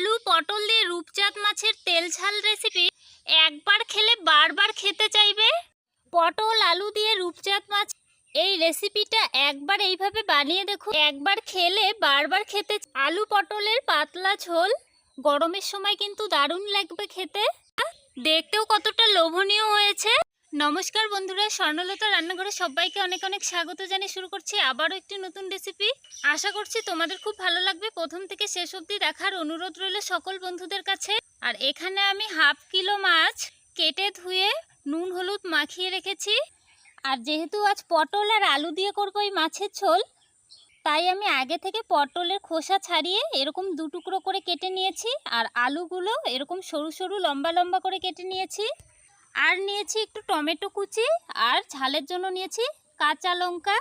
আলু পটল দিয়ে রূপচাঁদ মাছের তেল ঝাল রেসিপি একবার খেলে বারবার খেতে চাইবে? পটল, আলু দিয়ে রূপচাঁদ মাছ, এই রেসিপিটা একবার এইভাবে বানিয়ে দেখো একবার খেলে বারবার খেতে আলু পটলের পাতলা ঝোল, গরমের সময় কিন্তু দারুণ লাগবে খেতে। দেখতেও কতটা লোভনীয় হয়েছে। নমস্কার বন্ধুরা, স্বর্ণলতা রান্নাঘরে সবাইকে অনেক অনেক স্বাগত জানিয়ে শুরু করছি আবারও একটি নতুন রেসিপি আশা করছি তোমাদের খুব ভালো লাগবে। প্রথম থেকে শেষ অবধি দেখার অনুরোধ রইল সকল বন্ধুদের কাছে। আর এখানে আমি হাফ কিলো মাছ কেটে ধুয়ে নুন হলুদ মাখিয়ে রেখেছি। আর যেহেতু আজ পটল আর আলু দিয়ে করব এই মাছের ঝোল, তাই আমি আগে থেকে পটলের খোসা ছাড়িয়ে এরকম দু টুকরো করে কেটে নিয়েছি। আর আলুগুলো এরকম সরু সরু লম্বা লম্বা করে কেটে নিয়েছি। আর নিয়েছি একটু টমেটো কুচি, আর ঝালের জন্য নিয়েছি কাঁচা লঙ্কা,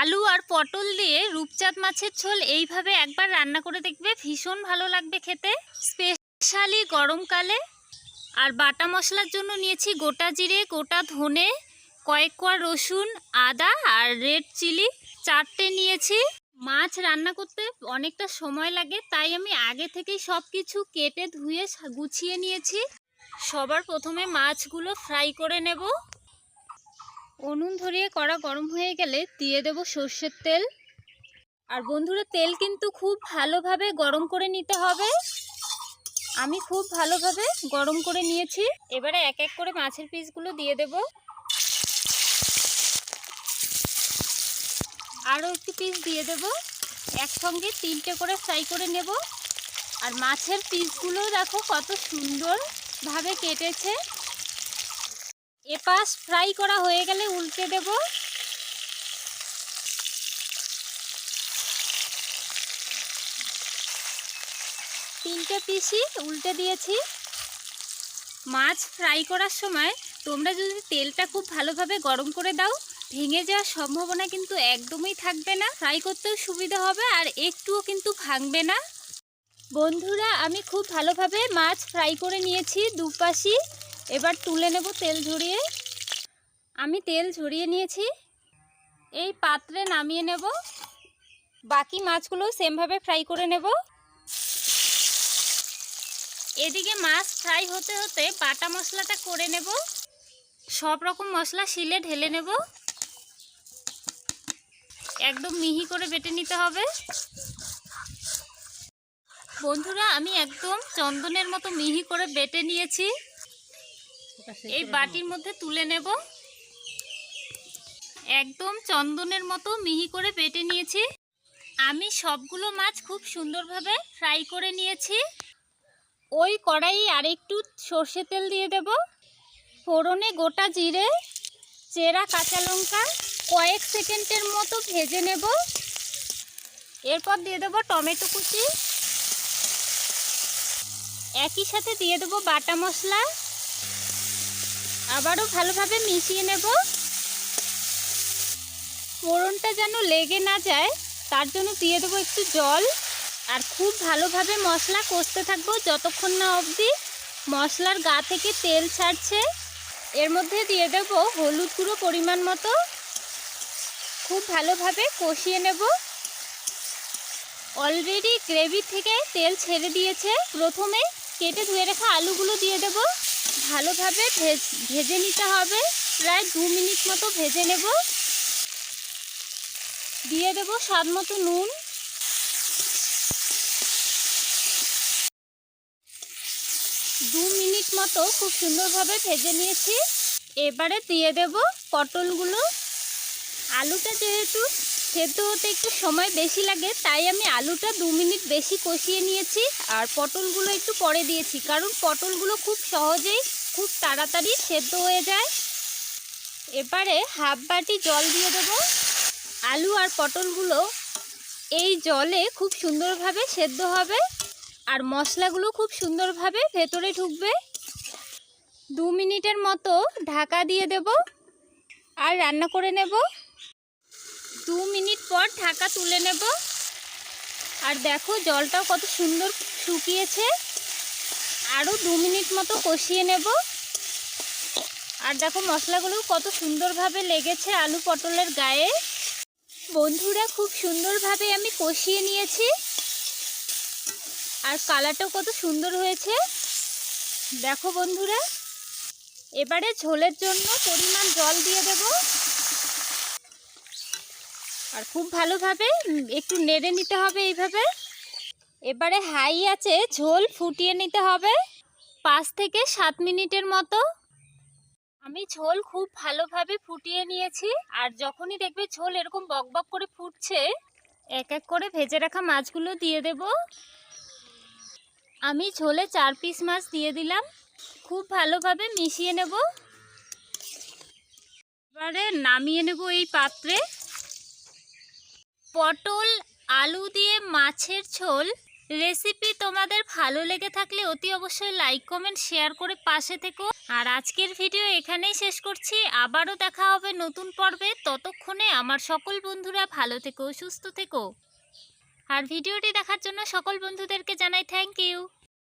আলু আর পটল দিয়ে রূপচাঁদ মাছের ঝোল এইভাবে একবার রান্না করে দেখবে, ভীষণ ভালো লাগবে খেতে। স্পেশালি গরমকালে। আর বাটা মশলার জন্য নিয়েছি গোটা জিরে, গোটা ধনে, কয়েক কোয়া রসুন, আদা আর রেড চিলি। চারটে নিয়েছি। মাছ রান্না করতে অনেকটা সময় লাগে, তাই আমি আগে থেকেই সব কিছু কেটে ধুয়ে গুছিয়ে নিয়েছি। সবার প্রথমে মাছগুলো ফ্রাই করে নেব। উনুন ধরিয়ে কড়া গরম হয়ে গেলে দিয়ে দেব সর্ষের তেল। আর বন্ধুরা, তেল কিন্তু খুব ভালোভাবে গরম করে নিতে হবে। আমি খুব ভালোভাবে গরম করে নিয়েছি। এবারে এক এক করে মাছের পিসগুলো দিয়ে দেব। আরও একটি পিস দিয়ে দেব। একসঙ্গে তিনটে করে ফ্রাই করে নেব। আর মাছের পিসগুলো দেখো কত সুন্দরভাবে কেটেছে। এপাশ ফ্রাই করা হয়ে গেলে উল্টে দেব। তিনটে পিসই উল্টে দিয়েছি। মাছ ফ্রাই করার সময় তোমরা যদি তেলটা খুব ভালোভাবে গরম করে দাও, ভেঙে যাওয়ার সম্ভাবনা কিন্তু একদমই থাকবে না। ফ্রাই করতেও সুবিধা হবে আর একটুও কিন্তু ভাঙবে না। বন্ধুরা, আমি খুব ভালোভাবে মাছ ফ্রাই করে নিয়েছি দুপাশি। এবার তুলে নেব তেল ঝরিয়ে। আমি তেল ঝরিয়ে নিয়েছি। এই পাত্রে নামিয়ে নেব। বাকি মাছগুলো সেমভাবে ফ্রাই করে নেব। এদিকে মাছ ফ্রাই হতে হতে বাটা মশলাটা করে নেব। সব রকম মশলা শিলে ঢেলে নেব। একদম মিহি করে বেটে নিতে হবে। বন্ধুরা, আমি একদম চন্দনের মতো মিহি করে বেটে নিয়েছি। এই বাটির মধ্যে তুলে নেব। একদম চন্দনের মতো মিহি করে বেটে নিয়েছি। আমি সবগুলো মাছ খুব সুন্দরভাবে ফ্রাই করে নিয়েছি। ওই কড়াই আর একটু সর্ষে তেল দিয়ে দেব। ফোড়নে গোটা জিরে, চেরা কাঁচা লঙ্কা কয়েক সেকেন্ডের মতো ভেজে নেব। এরপর দিয়ে দেবো টমেটো কুচি। একই সাথে দিয়ে দেবো বাটা মশলা। আবারও ভালোভাবে মিশিয়ে নেব। ফোড়নটা যেন লেগে না যায়, তার জন্য দিয়ে দেবো একটু জল। আর খুব ভালোভাবে মশলা কষতে থাকব যতক্ষণ না অবধি। মশলার গা থেকে তেল ছাড়ছে। এর মধ্যে দিয়ে দেব হলুদ গুঁড়ো পরিমাণ মতো। খুব ভালোভাবে কষিয়ে নেব। অলরেডি গ্রেভি থেকে তেল ছেড়ে দিয়েছে প্রথমে। কেটে ধুয়ে রাখা আলুগুলো দিয়ে দেব। ভালোভাবে ভেজ- নিতে হবে। প্রায় দু মিনিট মতো ভেজে নেব। দিয়ে দেব স্বাদ মতো নুন। দু মিনিট মতো খুব সুন্দরভাবে ভেজে নিয়েছি। এবারে দিয়ে দেব পটলগুলো। আলুটা যেহেতু সেদ্ধ হতে একটু সময় বেশি লাগে, তাই আমি আলুটা দু মিনিট বেশি কষিয়ে নিয়েছি আর পটলগুলো একটু পরে দিয়েছি, কারণ পটলগুলো খুব সহজেই খুব তাড়াতাড়ি সেদ্ধ হয়ে যায়। এবারে হাফ বাটি জল দিয়ে দেব। আলু আর পটলগুলো এই জলে খুব সুন্দরভাবে সেদ্ধ হবে আর মশলাগুলো খুব সুন্দরভাবে ভেতরে ঢুকবে। দু মিনিটের মতো ঢাকা দিয়ে দেব আর রান্না করে নেব। দু মিনিট পর ঢাকা তুলে নেব। আর দেখো জলটাও কত সুন্দর শুকিয়েছে। আরও দু মিনিট মতো কষিয়ে নেব। আর দেখো মশলাগুলো কত সুন্দরভাবে লেগেছে আলু পটলের গায়ে। বন্ধুরা, খুব সুন্দরভাবে আমি কষিয়ে নিয়েছি। আর কালারটাও কত সুন্দর হয়েছে। দেখো বন্ধুরা, এবারে ঝোলের জন্য পরিমাণ জল দিয়ে দেব। আর খুব ভালোভাবে একটু নেড়ে নিতে হবে এইভাবে। এবারে হাই আছে, ঝোল ফুটিয়ে নিতে হবে পাঁচ থেকে সাত মিনিটের মতো। আমি ঝোল খুব ভালোভাবে ফুটিয়ে নিয়েছি, আর যখনই দেখবে ঝোল এরকম বকবক করে ফুটছে, এক এক করে ভেজে রাখা মাছগুলো দিয়ে দেব। আমি ঝোলে চার পিস মাছ দিয়ে দিলাম, খুব ভালোভাবে মিশিয়ে নেব। এবারে নামিয়ে নেব এই পাত্রে। পটল, আলু দিয়ে মাছের ঝোল। রেসিপি তোমাদের ভালো লেগে থাকলে অতি অবশ্যই লাইক কমেন্ট শেয়ার করে পাশে থেকো। আর আজকের ভিডিও এখানেই শেষ করছি। আবারও দেখা হবে নতুন পর্বে। ততক্ষণে আমার সকল বন্ধুরা ভালো থেকো, সুস্থ থেকো। আর ভিডিওটি দেখার জন্য সকল বন্ধুদেরকে জানাই থ্যাংক ইউ